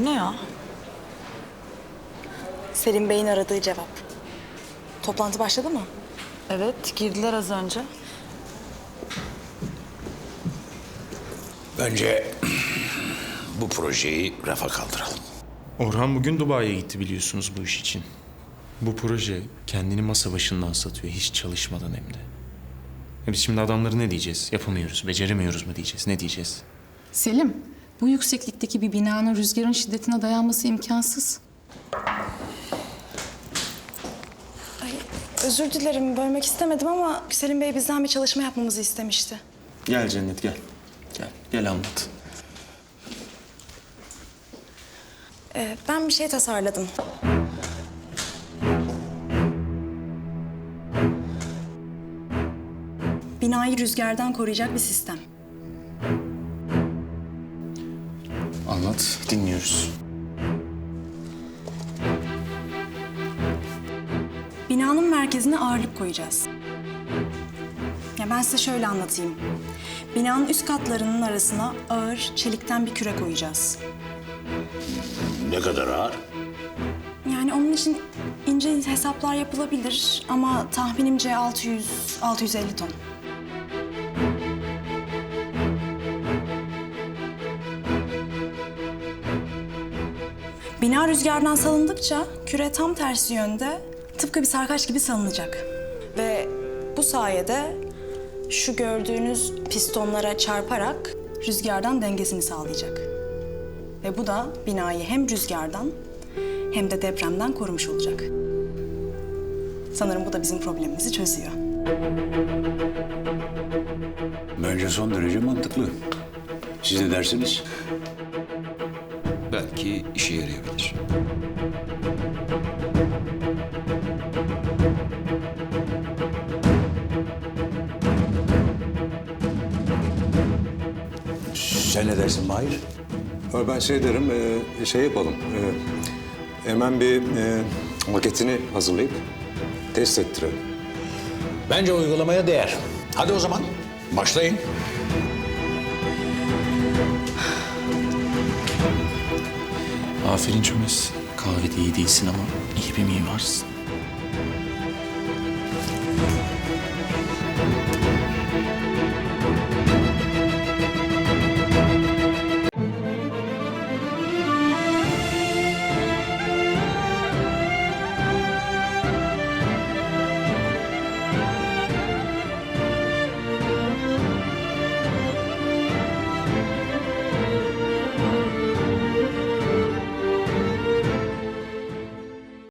Bu ne ya? Selim Bey'in aradığı cevap. Toplantı başladı mı? Evet, girdiler az önce. Bence bu projeyi rafa kaldıralım. Orhan bugün Dubai'ye gitti biliyorsunuz bu iş için. Bu proje kendini masa başından satıyor hiç çalışmadan hem de. E biz şimdi adamları ne diyeceğiz? Yapamıyoruz, beceremiyoruz mu diyeceğiz? Ne diyeceğiz? Selim, bu yükseklikteki bir binanın rüzgarın şiddetine dayanması imkansız. Ay, özür dilerim bölmek istemedim ama Selim Bey bizden bir çalışma yapmamızı istemişti. Gel Cennet gel. Gel, gel anlat. Ee, ben bir şey tasarladım. Binayı rüzgardan koruyacak bir sistem. Anlat, dinliyoruz. Binanın merkezine ağırlık koyacağız. Ya ben size şöyle anlatayım. Binanın üst katlarının arasına ağır çelikten bir küre koyacağız. Ne kadar ağır? Yani onun için ince hesaplar yapılabilir ama tahminimce 600-650 ton. Bina rüzgardan salındıkça küre tam tersi yönde tıpkı bir sarkaç gibi salınacak. Ve bu sayede şu gördüğünüz pistonlara çarparak rüzgardan dengesini sağlayacak. Ve bu da binayı hem rüzgardan hem de depremden korumuş olacak. Sanırım bu da bizim problemimizi çözüyor. Bence son derece mantıklı. Siz ne dersiniz? Belki işe yarayabilir. Sen ne dersin Mahir? Ha, Ben şey derim, e, şey yapalım. e, hemen bir e, maketini hazırlayıp test ettirelim. Bence uygulamaya değer. Hadi o zaman başlayın. Aferin Çömez. Kahvede iyi değilsin ama iyi bir mimarsın.